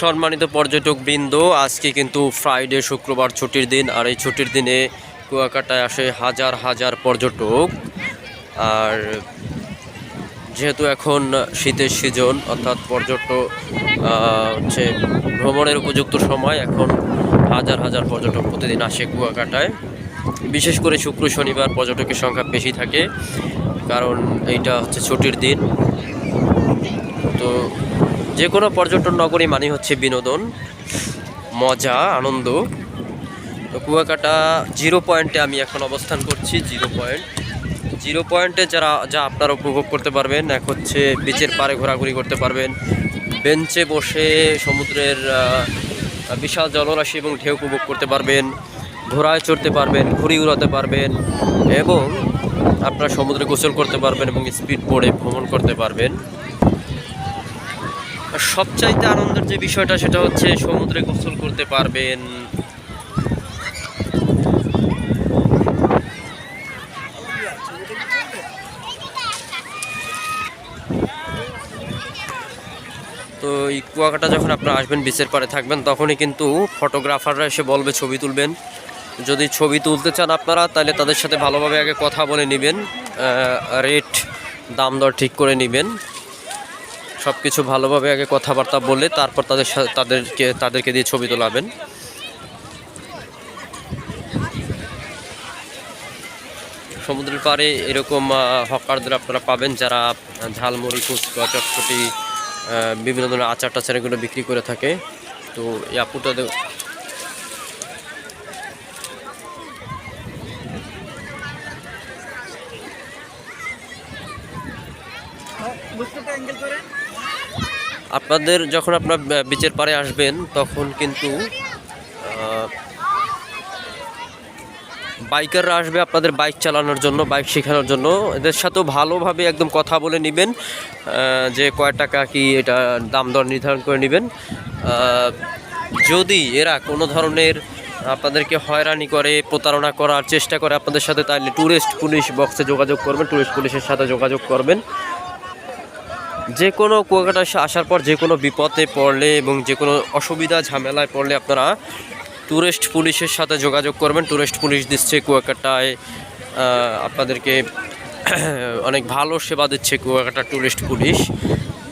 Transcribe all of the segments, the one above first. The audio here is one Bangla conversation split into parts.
সম্মানিত পর্যটক বৃন্দ আজকে কিন্তু ফ্রাইডে শুক্রবার ছুটির দিন, আর এই ছুটির দিনে কুয়াকাটায় আসে হাজার হাজার পর্যটক। আর যেহেতু এখন শীতের সিজন অর্থাৎ পর্যটক হচ্ছে ভ্রমণের উপযুক্ত সময়, এখন হাজার হাজার পর্যটক প্রতিদিন আসে কুয়াকাটায়। বিশেষ করে শুক্র, শনিবার পর্যটকের সংখ্যা বেশি থাকে, কারণ এইটা হচ্ছে ছুটির দিন। তো যে কোনো পর্যটন নগরী মানে হচ্ছে বিনোদন, মজা, আনন্দ। তো কুয়াকাটা জিরো পয়েন্টে আমি এখন অবস্থান করছি, জিরো পয়েন্ট। জিরো পয়েন্টে যারা, যা আপনারা উপভোগ করতে পারবেন, এক হচ্ছে বিচের পাড়ে ঘোরাঘুরি করতে পারবেন। বেঞ্চে বসে সমুদ্রের বিশাল জলরাশি এবং ঢেউ উপভোগ করতে পারবেন। ঘোড়ায় চড়তে পারবেন, ঘুড়ি উড়াতে পারবেন এবং আপনারা সমুদ্রে গোসল করতে পারবেন এবং স্পিড বোর্ডে ভ্রমণ করতে পারবেন। সবচাইতে আনন্দের যে বিষয়টা সেটা হচ্ছে সমুদ্রে গোসল করতে পারবেন। তো এই কুয়াকাটা যখন আপনারা আসবেন বিচের পাড়ে থাকবেন, তখনই কিন্তু ফটোগ্রাফাররা এসে বলবে, ছবি তুলবেন। যদি ছবি তুলতে চান আপনারা, তাহলে তাদের সাথে ভালোভাবে আগে কথা বলে নেবেন রেট দাম দর ঠিক করে নেবেন। সব কিছু ভালোভাবে আগে কথাবার্তা বলে তারপর তাদের তাদেরকে তাদেরকে দিয়ে ছবি তোলাবেন। সমুদ্রের পাড়ে এরকম হকারদের আপনারা পাবেন যারা ঝালমুড়ি ফুচকা, চটপটি বিভিন্ন ধরনের আচার টাচার এগুলো বিক্রি করে থাকে। তো এই আপুটা দে- আপনাদের যখন আপনার বিচের পাড়ে আসবেন, তখন কিন্তু বাইকাররা আসবে আপনাদের বাইক চালানোর জন্য, বাইক শেখানোর জন্য। এদের সাথেও ভালোভাবে একদম কথা বলে নেবেন যে কয় টাকা কি এটা দাম দর নির্ধারণ করে নেবেন। যদি এরা কোনো ধরনের আপনাদেরকে হয়রানি করে, প্রতারণা করার চেষ্টা করে, আপনাদের সাথে তাহলে ট্যুরিস্ট পুলিশ বক্সে যোগাযোগ করবেন ট্যুরিস্ট পুলিশের সাথে যোগাযোগ করবেন। যে কোনো কুয়াকাটা আসার পর যে কোনো বিপদে পড়লে এবং যে কোনো অসুবিধা, ঝামেলায় পড়লে আপনারা ট্যুরিস্ট পুলিশের সাথে যোগাযোগ করবেন। ট্যুরিস্ট পুলিশ দিচ্ছে কুয়াকাটায় আপনাদেরকে অনেক ভালো সেবা দিচ্ছে কুয়াকাটা ট্যুরিস্ট পুলিশ।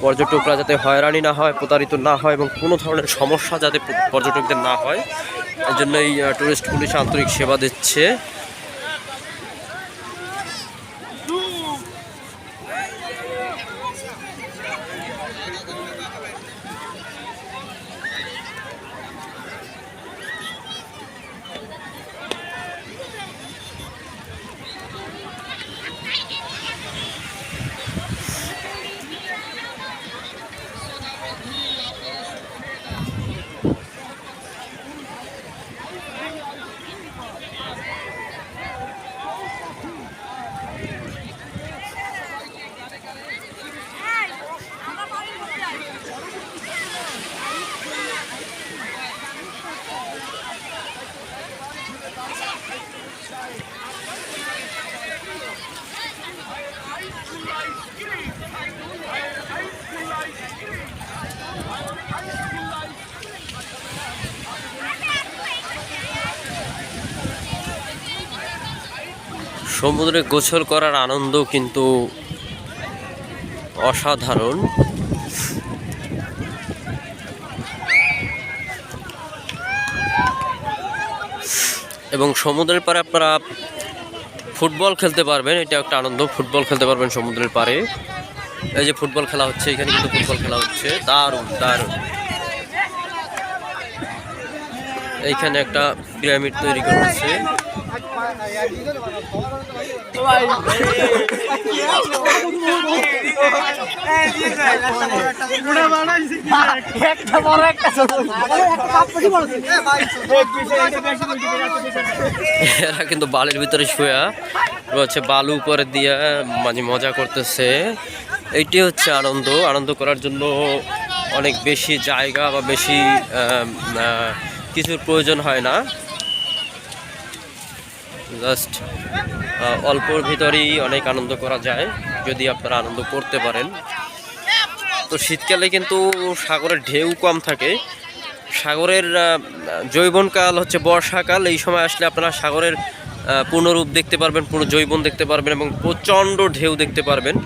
পর্যটকরা যাতে হয়রানি না হয়, প্রতারিত না হয় এবং কোনো ধরনের সমস্যা যাতে পর্যটকদের না হয় এই জন্য এই ট্যুরিস্ট পুলিশ আন্তরিক সেবা দিচ্ছে। সমুদ্রে গোসল করার আনন্দ কিন্তু অসাধারণ। এবং সমুদ্রের পাড়ে আপনারা ফুটবল খেলতে পারবেন এটা একটা আনন্দ। ফুটবল খেলতে পারবেন সমুদ্রের পাড়ে। এই যে ফুটবল খেলা হচ্ছে, এখানে কিন্তু ফুটবল খেলা হচ্ছে। দারুণ দারুণ। এইখানে একটা পিরামিড তৈরি করতেছে এরা কিন্তু বালির ভিতরে শুয়া রয়েছে, বালু উপরে দিয়ে মানে মজা করতেছে। এইটি হচ্ছে আনন্দ। আনন্দ করার জন্য অনেক বেশি জায়গা বা বেশি কিছুর প্রয়োজন হয় না। জাস্ট অল্পর ভিতরেই অনেক আনন্দ করা যায়, যদি আপনারা আনন্দ করতে পারেন। তো শীতকালে কিন্তু সাগরের ঢেউ কম থাকে। সাগরের জৈবনকাল হচ্ছে বর্ষাকাল। এই সময় আসলে আপনারা সাগরের পূর্ণরূপ দেখতে পারবেন পূর্ণ জৈবন দেখতে পারবেন এবং প্রচণ্ড ঢেউ দেখতে পারবেন।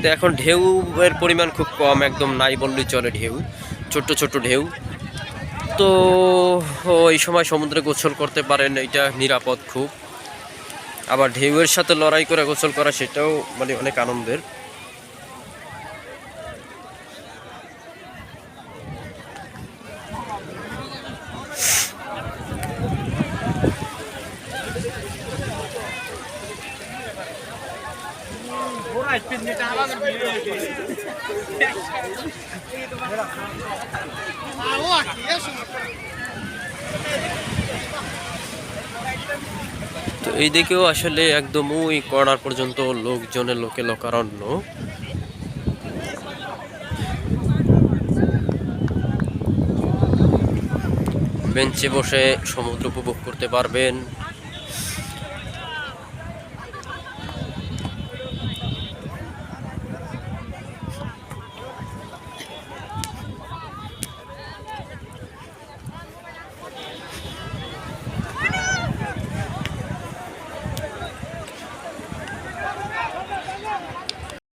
তো এখন ঢেউয়ের পরিমাণ খুব কম, একদম নাই বললেই চলে ঢেউ, ছোট্ট ছোট্ট ঢেউ। তো এই সময় সমুদ্রে গোসল করতে পারেন, এটা নিরাপদ খুব। আবার ঢেউয়ের সাথে লড়াই করে গোসল করা সেটাও মানে অনেক আনন্দের। এই দিকেও আসলে একদম ওই করার পর্যন্ত লোকজনের লোকে লোকারণ্য। বেঞ্চে বসে সমুদ্র উপভোগ করতে পারবেন।